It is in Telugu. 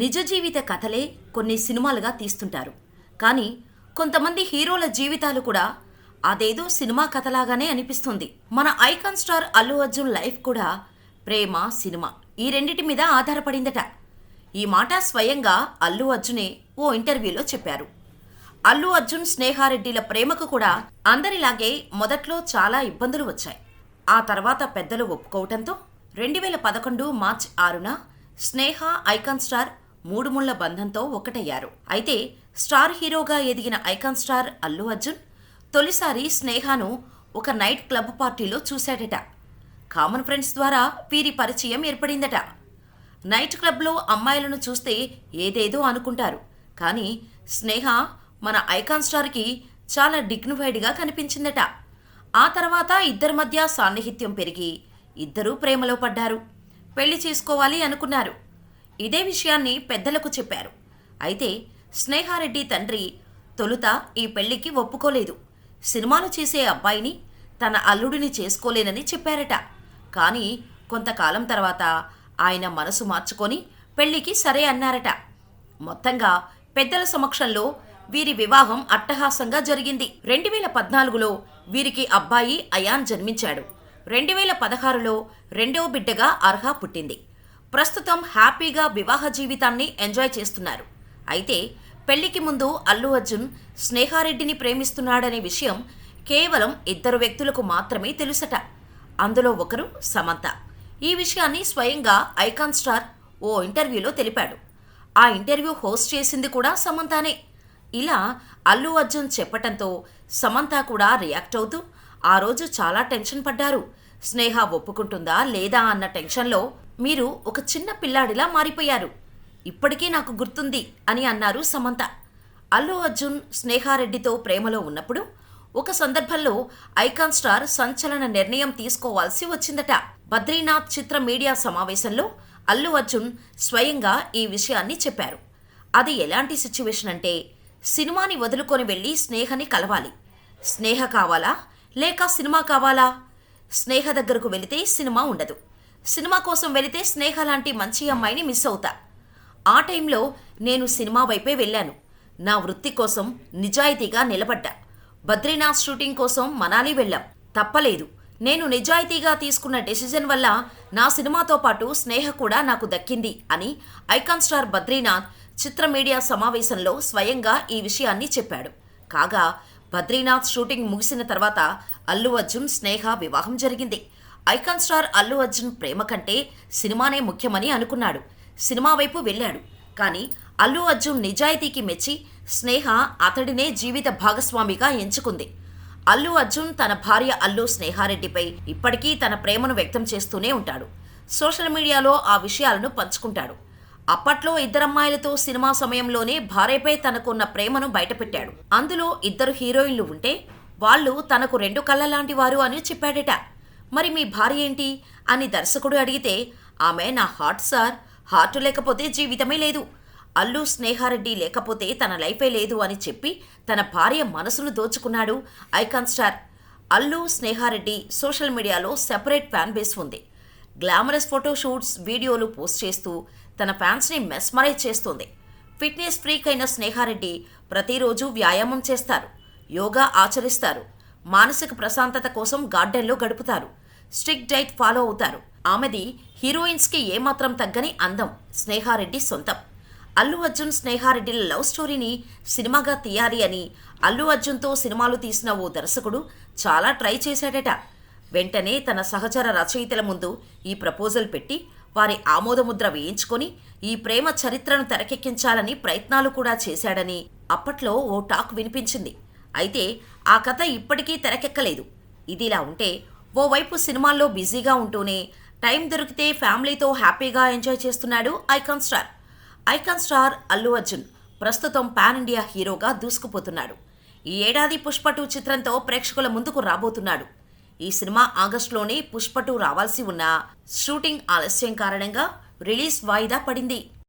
నిజ జీవిత కథలే కొన్ని సినిమాలుగా తీస్తుంటారు. కానీ కొంతమంది హీరోల జీవితాలు కూడా అదేదో సినిమా కథలాగానే అనిపిస్తుంది. మన icon star Allu Arjun life కూడా ప్రేమ సినిమా. ఈ రెండిటి మీద ఆధారపడిందట. ఈ మాట స్వయంగా అల్లు అర్జునే ఓ ఇంటర్వ్యూలో చెప్పారు. అల్లు అర్జున్ స్నేహారెడ్డిల ప్రేమకు కూడా అందరిలాగే మొదట్లో చాలా ఇబ్బందులు వచ్చాయి. ఆ తర్వాత పెద్దలు ఒప్పుకోవటంతో రెండు వేల పదకొండు మార్చ్ ఆరున స్నేహ ఐకాన్ స్టార్ మూడు ముళ్ళ బంధంతో ఒకటయ్యారు. అయితే స్టార్ హీరోగా ఎదిగిన ఐకాన్ స్టార్ అల్లు అర్జున్ తొలిసారి స్నేహను ఒక నైట్ క్లబ్ పార్టీలో చూశాడట. కామన్ ఫ్రెండ్స్ ద్వారా వీరి పరిచయం ఏర్పడిందట. నైట్ క్లబ్లో అమ్మాయిలను చూస్తే ఏదేదో అనుకుంటారు. కానీ స్నేహ మన ఐకాన్ స్టార్కి చాలా డిగ్నిఫైడ్గా కనిపించిందట. ఆ తర్వాత ఇద్దరి మధ్య సాన్నిహిత్యం పెరిగి ఇద్దరూ ప్రేమలో పడ్డారు. పెళ్ళి చేసుకోవాలి అనుకున్నారు. ఇదే విషయాన్ని పెద్దలకు చెప్పారు. అయితే స్నేహారెడ్డి తండ్రి తొలుత ఈ పెళ్ళికి ఒప్పుకోలేదు. సినిమాలు చేసే అబ్బాయిని తన అల్లుడిని చేసుకోలేనని చెప్పారట. కానీ కొంతకాలం తర్వాత ఆయన మనసు మార్చుకొని పెళ్ళికి సరే అన్నారట. మొత్తంగా పెద్దల సమక్షంలో వీరి వివాహం అట్టహాసంగా జరిగింది. రెండు వేల పద్నాలుగులో వీరికి అబ్బాయి అయాన్ జన్మించాడు. రెండు వేల పదహారులో రెండవ బిడ్డగా అర్హ పుట్టింది. ప్రస్తుతం హ్యాపీగా వివాహ జీవితాన్ని ఎంజాయ్ చేస్తున్నారు. అయితే పెళ్ళికి ముందు అల్లు అర్జున్ స్నేహారెడ్డిని ప్రేమిస్తున్నాడనే విషయం కేవలం ఇద్దరు వ్యక్తులకు మాత్రమే తెలుసట. అందులో ఒకరు సమంత. ఈ విషయాన్ని స్వయంగా ఐకాన్ స్టార్ ఓ ఇంటర్వ్యూలో తెలిపాడు. ఆ ఇంటర్వ్యూ హోస్ట్ చేసింది కూడా సమంతానే. ఇలా అల్లు అర్జున్ చెప్పటంతో సమంత కూడా రియాక్ట్ అవుతూ ఆ రోజు చాలా టెన్షన్ పడ్డారు. స్నేహ ఒప్పుకుంటుందా లేదా అన్న టెన్షన్లో మీరు ఒక చిన్న పిల్లాడిలా మారిపోయారు. ఇప్పటికీ నాకు గుర్తుంది అని అన్నారు సమంత. అల్లు అర్జున్ స్నేహారెడ్డితో ప్రేమలో ఉన్నప్పుడు ఒక సందర్భంలో ఐకాన్ స్టార్ సంచలన నిర్ణయం తీసుకోవాల్సి వచ్చిందట. బద్రీనాథ్ చిత్ర మీడియా సమావేశంలో అల్లు అర్జున్ స్వయంగా ఈ విషయాన్ని చెప్పారు. అది ఎలాంటి సిచ్యువేషన్ అంటే సినిమాని వదులుకొని వెళ్ళి స్నేహని కలవాలి. స్నేహ కావాలా? లేక సినిమా కావాలా? స్నేహ దగ్గరకు వెళితే సినిమా ఉండదు. సినిమా కోసం వెళితే స్నేహ లాంటి మంచి అమ్మాయిని మిస్ అవుతా. ఆ టైంలో నేను సినిమా వైపే వెళ్ళాను. నా వృత్తి కోసం నిజాయితీగా నిలబడ్డా. బద్రీనాథ్ షూటింగ్ కోసం మనాలి వెళ్ళాం. తప్పలేదు. నేను నిజాయితీగా తీసుకున్న డెసిజన్ వల్ల నా సినిమాతో పాటు స్నేహ కూడా నాకు దక్కింది అని ఐకాన్ స్టార్ బద్రీనాథ్ చిత్ర మీడియా సమావేశంలో స్వయంగా ఈ విషయాన్ని చెప్పాడు. కాగా బద్రీనాథ్ షూటింగ్ ముగిసిన తర్వాత అల్లు అర్జున్ స్నేహ వివాహం జరిగింది. ఐకాన్ స్టార్ అల్లు అర్జున్ ప్రేమ కంటే సినిమానే ముఖ్యమని అనుకున్నాడు. సినిమా వైపు వెళ్ళాడు. కానీ అల్లు అర్జున్ నిజాయితీకి మెచ్చి స్నేహ అతడినే జీవిత భాగస్వామిగా ఎంచుకుంది. అల్లు అర్జున్ తన భార్య అల్లు స్నేహారెడ్డిపై ఇప్పటికీ తన ప్రేమను వ్యక్తం చేస్తూనే ఉంటాడు. సోషల్ మీడియాలో ఆ విషయాలను పంచుకుంటాడు. అప్పట్లో ఇద్దరమ్మాయిలతో సినిమా సమయంలోనే భార్యపై తనకున్న ప్రేమను బయటపెట్టాడు. అందులో ఇద్దరు హీరోయిన్లు ఉంటే వాళ్ళు తనకు రెండు కళ్ళ లాంటి వారు అని చెప్పాడట. మరి మీ భార్య ఏంటి? అని దర్శకుడు అడిగితే ఆమె నా హార్ట్ సార్. హార్ట్ లేకపోతే జీవితమే లేదు. అల్లు స్నేహారెడ్డి లేకపోతే తన లైఫే లేదు అని చెప్పి తన భార్య మనసును దోచుకున్నాడు icon star. Allu Sneha Reddy social మీడియాలో సెపరేట్ ఫ్యాన్ బేస్ ఉంది. గ్లామరస్ ఫోటోషూట్స్ వీడియోలు పోస్ట్ చేస్తూ తన ఫ్యాన్స్ని మెస్మరైజ్ చేస్తుంది. ఫిట్నెస్ ఫ్రీక్ అయిన స్నేహారెడ్డి ప్రతిరోజు వ్యాయామం చేస్తారు. యోగా ఆచరిస్తారు. మానసిక ప్రశాంతత కోసం గార్డెన్లో గడుపుతారు. స్ట్రిక్ట్ డైట్ ఫాలో అవుతారు. ఆమెది హీరోయిన్స్కి ఏమాత్రం తగ్గని అందం స్నేహారెడ్డి సొంతం. అల్లు అర్జున్ స్నేహారెడ్డిల లవ్ స్టోరీని సినిమాగా తీయాలి అని అల్లు అర్జున్తో సినిమాలు తీసిన ఓ దర్శకుడు చాలా ట్రై చేశాడట. వెంటనే తన సహచర రచయితల ముందు ఈ ప్రపోజల్ పెట్టి వారి ఆమోదముద్ర వేయించుకొని ఈ ప్రేమ చరిత్రను తెరకెక్కించాలని ప్రయత్నాలు కూడా చేశాడని అప్పట్లో ఓ టాక్ వినిపించింది. అయితే ఆ కథ ఇప్పటికీ తెరకెక్కలేదు. ఇదిలా ఉంటే ఓవైపు సినిమాల్లో బిజీగా ఉంటూనే టైం దొరికితే ఫ్యామిలీతో హ్యాపీగా ఎంజాయ్ చేస్తున్నాడు icon star. Icon star Allu Arjun ప్రస్తుతం పాన్ ఇండియా హీరోగా దూసుకుపోతున్నాడు. ఈ ఏడాది పుష్ప టూ చిత్రంతో ప్రేక్షకుల ముందుకు రాబోతున్నాడు. ఈ సినిమా ఆగస్టులోనే పుష్ప టూ రావాల్సి ఉన్న షూటింగ్ ఆలస్యం కారణంగా రిలీజ్ వాయిదా పడింది.